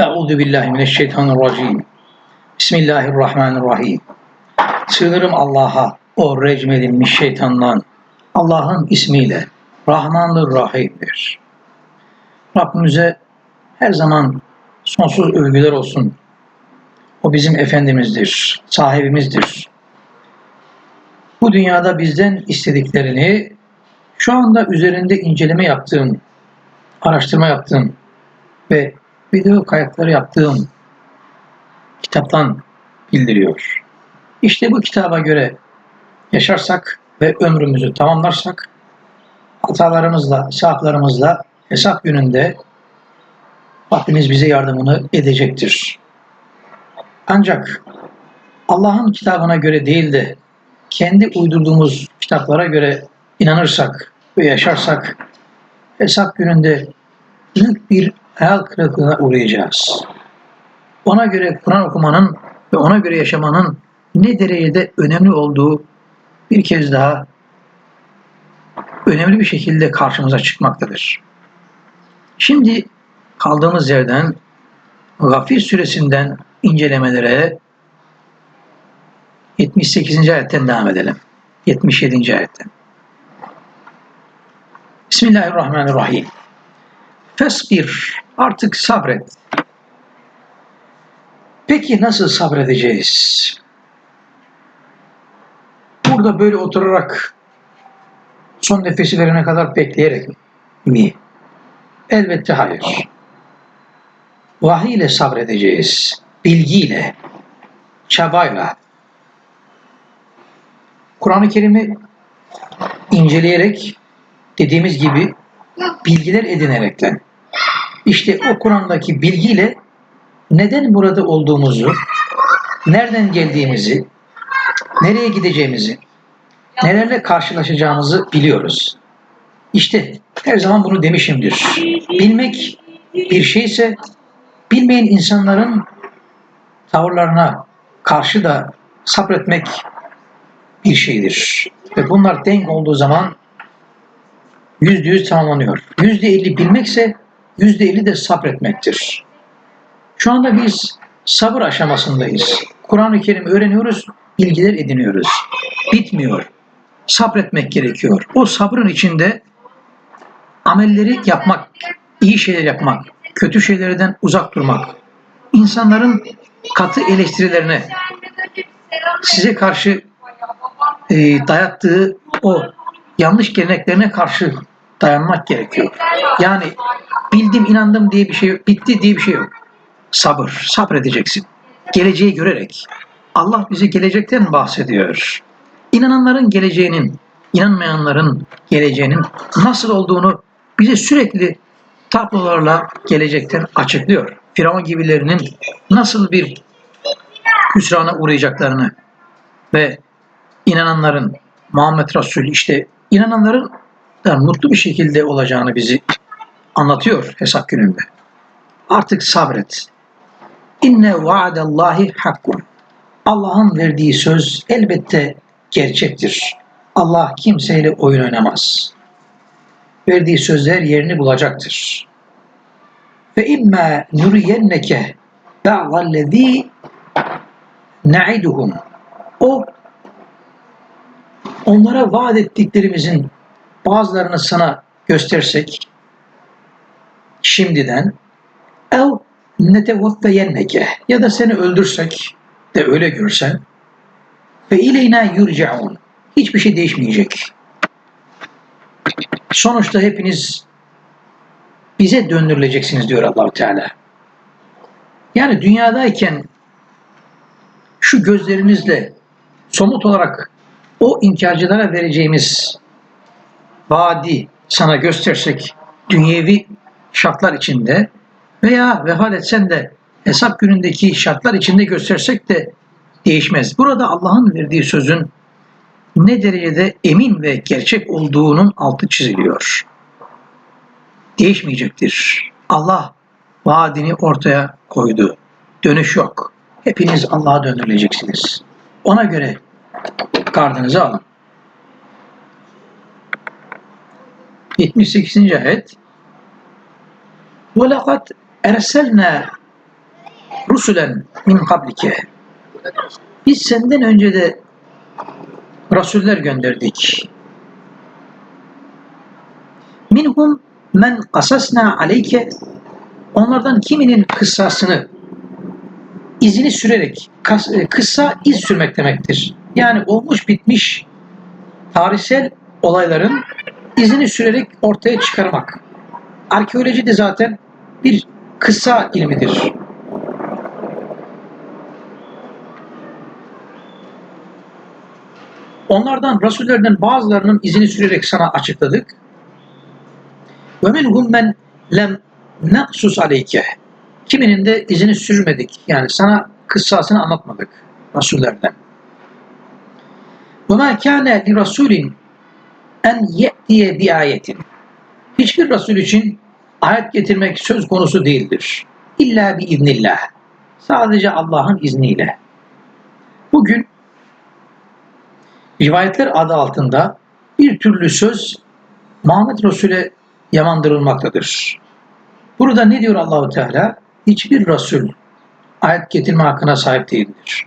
Euzu billahi mineşşeytanirracim. Bismillahirrahmanirrahim. Sığınırım Allah'a, o recm edilmiş şeytandan. Allah'ın ismiyle, Rahmandır, Rahim'dir. Rabbimize her zaman sonsuz övgüler olsun. O bizim Efendimiz'dir, sahibimizdir. Bu dünyada bizden istediklerini şu anda üzerinde inceleme yaptığım, araştırma yaptığım ve video kayıtları yaptığım kitaptan bildiriyor. İşte bu kitaba göre yaşarsak ve ömrümüzü tamamlarsak hatalarımızla, sahaflarımızla hesap gününde Rabbimiz bize yardımını edecektir. Ancak Allah'ın kitabına göre değil de kendi uydurduğumuz kitaplara göre inanırsak ve yaşarsak hesap gününde büyük bir hayal kırıklığına uğrayacağız. Ona göre Kur'an okumanın ve ona göre yaşamanın ne derecede önemli olduğu bir kez daha önemli bir şekilde karşımıza çıkmaktadır. Şimdi kaldığımız yerden Gafir suresinden incelemelere 78. ayetten devam edelim. 77. ayetten. Bismillahirrahmanirrahim. Fesbir, artık sabret. Peki nasıl sabredeceğiz? Burada böyle oturarak son nefesi verene kadar bekleyerek mi? Elbette hayır. Vahiy ile sabredeceğiz. Bilgiyle, çabayla. Kur'an-ı Kerim'i inceleyerek dediğimiz gibi bilgiler edinerekten işte o Kur'an'daki bilgiyle neden burada olduğumuzu, nereden geldiğimizi, nereye gideceğimizi, nelerle karşılaşacağımızı biliyoruz. İşte her zaman bunu demişimdir. Bilmek bir şeyse bilmeyen insanların tavırlarına karşı da sabretmek bir şeydir. Ve bunlar denk olduğu zaman yüzde yüz tamamlanıyor. Yüzde elli bilmekse yüzde elli de sabretmektir. Şu anda biz sabır aşamasındayız. Kur'an-ı Kerim öğreniyoruz, bilgiler ediniyoruz. Bitmiyor. Sabretmek gerekiyor. O sabrın içinde amelleri yapmak, iyi şeyler yapmak, kötü şeylerden uzak durmak, insanların katı eleştirilerine, size karşı e, dayattığı o yanlış geleneklerine karşı dayanmak gerekiyor. Yani bildim, inandım diye bir şey yok, bitti diye bir şey yok. Sabır, sabredeceksin. Geleceği görerek. Allah bize gelecekten bahsediyor. İnananların geleceğinin, inanmayanların geleceğinin nasıl olduğunu bize sürekli tablolarla gelecekten açıklıyor. Firavun gibilerinin nasıl bir hüsrana uğrayacaklarını ve inananların Muhammed Resul işte inananların da mutlu bir şekilde olacağını bizi anlatıyor hesap gününde. Artık sabret. İnne vaadallahi hakkun. Allah'ın verdiği söz elbette gerçektir. Allah kimseyle oyun oynamaz. Verdiği sözler yerini bulacaktır. Ve imma nuriyenneke ba'dallezî na'iduhum. O onlara vaat ettiklerimizin bazılarını sana göstersek şimdiden ev netevaffeyenneke ya da seni öldürsek de öyle görsen ve ileyna yurcaun hiçbir şey değişmeyecek. Sonuçta hepiniz bize döndürüleceksiniz diyor allah Teala. Yani dünyadayken şu gözlerinizle somut olarak o inkarcılara vereceğimiz vaadi sana göstersek dünyevi şartlar içinde veya vefat etsen de hesap günündeki şartlar içinde göstersek de değişmez. Burada Allah'ın verdiği sözün ne derecede emin ve gerçek olduğunun altı çiziliyor. Değişmeyecektir. Allah vaadini ortaya koydu. Dönüş yok. Hepiniz Allah'a döndürüleceksiniz. Ona göre gardınızı alın. 78. ayet وَلَقَدْ اَرْسَلْنَا rusulen min kablike. Biz senden önce de rasuller gönderdik. Minhum men kasasna aleyke onlardan kiminin kıssasını izini sürerek kas, e, kıssa iz sürmek demektir. Yani olmuş bitmiş tarihsel olayların izini sürerek ortaya çıkarmak. Arkeoloji de zaten bir kıssa ilmidir. Onlardan rasullerden bazılarının izini sürerek sana açıkladık. Minhum men lem naqsus aleyke. Kiminin de izini sürmedik. Yani sana kıssasını anlatmadık rasullerden. Kâne li rasulin en ye'tiye bi ayetin. Hiçbir Resul için ayet getirmek söz konusu değildir. İlla bi iznillah. Sadece Allah'ın izniyle. Bugün rivayetler adı altında bir türlü söz Muhammed Resul'e yamandırılmaktadır. Burada ne diyor Allahu Teala? Hiçbir Resul ayet getirme hakkına sahip değildir.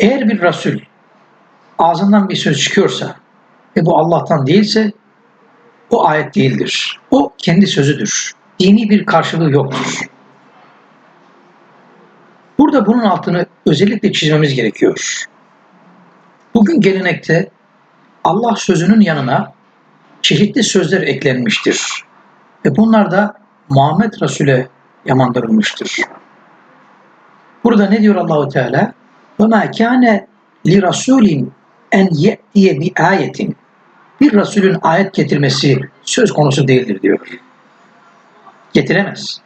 Eğer bir Resul ağzından bir söz çıkıyorsa ve bu Allah'tan değilse o ayet değildir. O kendi sözüdür. Dini bir karşılığı yoktur. Burada bunun altını özellikle çizmemiz gerekiyor. Bugün gelenekte Allah sözünün yanına çeşitli sözler eklenmiştir. Ve bunlar da Muhammed Resul'e yamandırılmıştır. Burada ne diyor Allahu Teala? Ve ma kana li rasulin en ye'tiye bi ayetin. Bir Resulün ayet getirmesi söz konusu değildir diyor. Getiremez.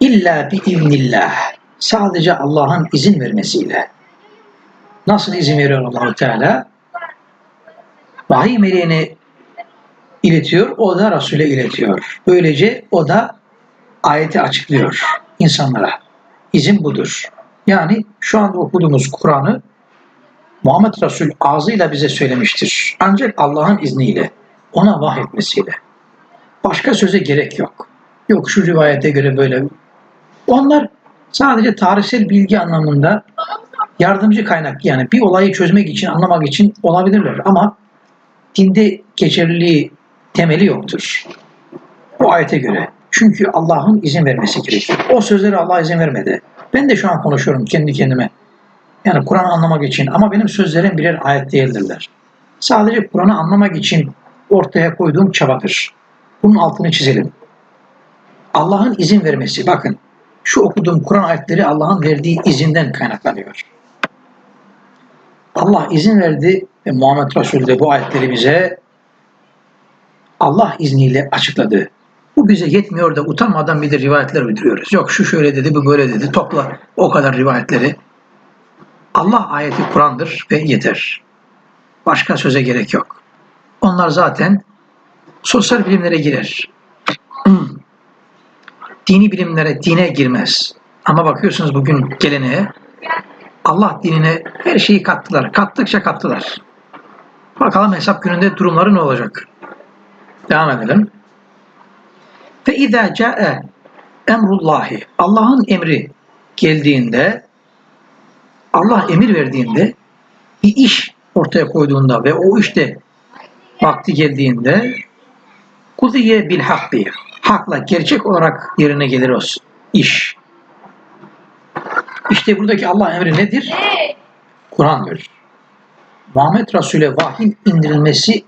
İlla bi iznillah. Sadece Allah'ın izin vermesiyle. Nasıl izin veriyor Allahu Teala? Vahiy meleğini iletiyor, o da Resul'e iletiyor. Böylece o da ayeti açıklıyor insanlara. İzin budur. Yani şu anda okuduğumuz Kur'an'ı Muhammed Resul ağzıyla bize söylemiştir. Ancak Allah'ın izniyle, ona vahyetmesiyle. Başka söze gerek yok. Yok şu rivayete göre böyle. Onlar sadece tarihsel bilgi anlamında yardımcı kaynak yani bir olayı çözmek için, anlamak için olabilirler ama dinde geçerliliği temeli yoktur. Bu ayete göre. Çünkü Allah'ın izin vermesi gerekiyor. O sözleri Allah izin vermedi. Ben de şu an konuşuyorum kendi kendime. Yani Kur'an'ı anlamak için ama benim sözlerim birer ayet değildirler. Sadece Kur'an'ı anlamak için ortaya koyduğum çabadır. Bunun altını çizelim. Allah'ın izin vermesi, bakın şu okuduğum Kur'an ayetleri Allah'ın verdiği izinden kaynaklanıyor. Allah izin verdi ve Muhammed Resul de bu ayetleri bize Allah izniyle açıkladı. Bu bize yetmiyor da utanmadan bir de rivayetler uyduruyoruz. Yok şu şöyle dedi, bu böyle dedi. Topla o kadar rivayetleri. Allah ayeti Kur'an'dır ve yeter. Başka söze gerek yok. Onlar zaten sosyal bilimlere girer. Dini bilimlere, dine girmez. Ama bakıyorsunuz bugün geleneğe Allah dinine her şeyi kattılar. Kattıkça kattılar. Bakalım hesap gününde durumları ne olacak? Devam edelim. Fe izâ câe emrullahi. Allah'ın emri geldiğinde Allah emir verdiğinde bir iş ortaya koyduğunda ve o işte vakti geldiğinde kudiye bil hakki hakla gerçek olarak yerine gelir o iş. İşte buradaki Allah emri nedir? Kur'an'dır. Muhammed Resul'e vahiy indirilmesi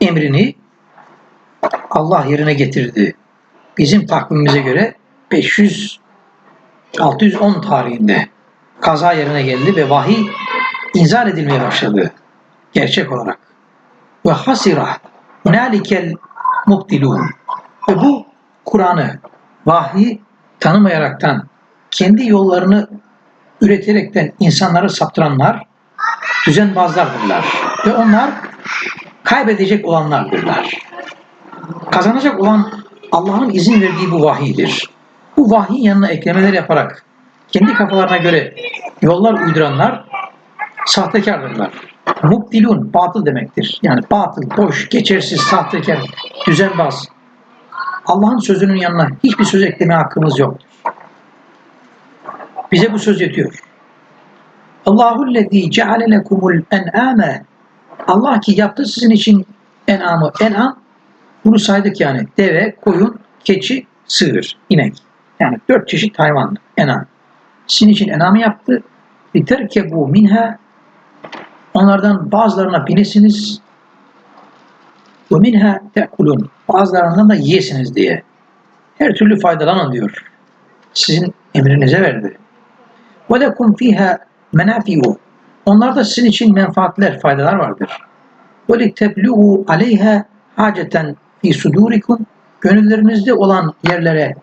emrini Allah yerine getirdi. Bizim takvimimize göre 500 610 tarihinde kaza yerine geldi ve vahiy inzal edilmeye başladı. Gerçek olarak. Ve hasira nalikel mubtilun. Ve bu Kur'an'ı vahiy tanımayaraktan kendi yollarını üreterekten insanları saptıranlar düzenbazlardırlar. Ve onlar kaybedecek olanlardırlar. Kazanacak olan Allah'ın izin verdiği bu vahiydir. Bu vahiy yanına eklemeler yaparak kendi kafalarına göre yollar uyduranlar sahtekardırlar. Mubdilun batıl demektir. Yani batıl, boş, geçersiz, sahtekar, düzenbaz. Allah'ın sözünün yanına hiçbir söz ekleme hakkımız yoktur. Bize bu söz yetiyor. Allahu lezî ceale lekumul en'âme Allah ki yaptı sizin için en'amı. En'am bunu saydık yani. Deve, koyun, keçi, sığır, inek. Yani dört çeşit hayvan en'am. Sizin için en'amı yaptı. bu minha Onlardan bazılarına binesiniz ve minha te'kulun. Bazılarından da yiyesiniz diye. Her türlü faydalanın diyor. Sizin emrinize verdi. Ve lekum fiha menafi'u. Onlarda sizin için menfaatler, faydalar vardır. Ve litebluğu aleyha haceten fi sudurikum. Gönüllerinizde olan yerlere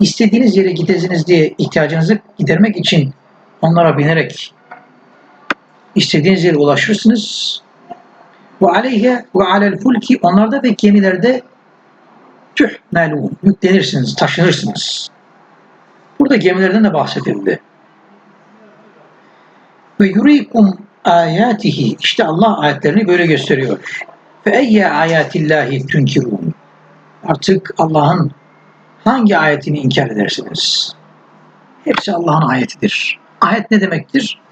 istediğiniz yere gidesiniz diye ihtiyacınızı gidermek için onlara binerek istediğiniz yere ulaşırsınız. Ve aleyhe ve alel fulki onlarda ve gemilerde tüh melun yüklenirsiniz, taşınırsınız. Burada gemilerden de bahsedildi. Ve yurikum ayatihi işte Allah ayetlerini böyle gösteriyor. Fe eyye ayatillahi tunkirun. Artık Allah'ın hangi ayetini inkar edersiniz? Hepsi Allah'ın ayetidir. Ayet ne demektir?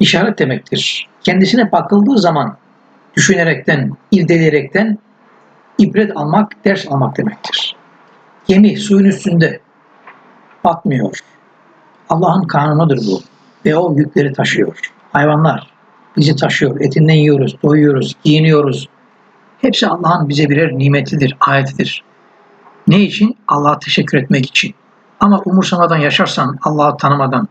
işaret demektir. Kendisine bakıldığı zaman düşünerekten, irdeleyerekten ibret almak, ders almak demektir. Gemi suyun üstünde batmıyor. Allah'ın kanunudur bu. Ve o yükleri taşıyor. Hayvanlar bizi taşıyor. Etinden yiyoruz, doyuyoruz, giyiniyoruz. Hepsi Allah'ın bize birer nimetidir, ayetidir. Ne için? Allah'a teşekkür etmek için. Ama umursamadan yaşarsan, Allah'ı tanımadan,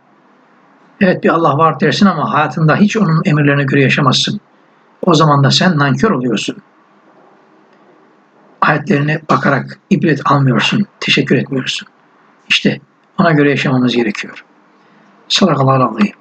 Evet bir Allah var dersin ama hayatında hiç onun emirlerine göre yaşamazsın. O zaman da sen nankör oluyorsun. Ayetlerine bakarak ibret almıyorsun, teşekkür etmiyorsun. İşte ona göre yaşamamız gerekiyor. Sadakallahu aleyhi.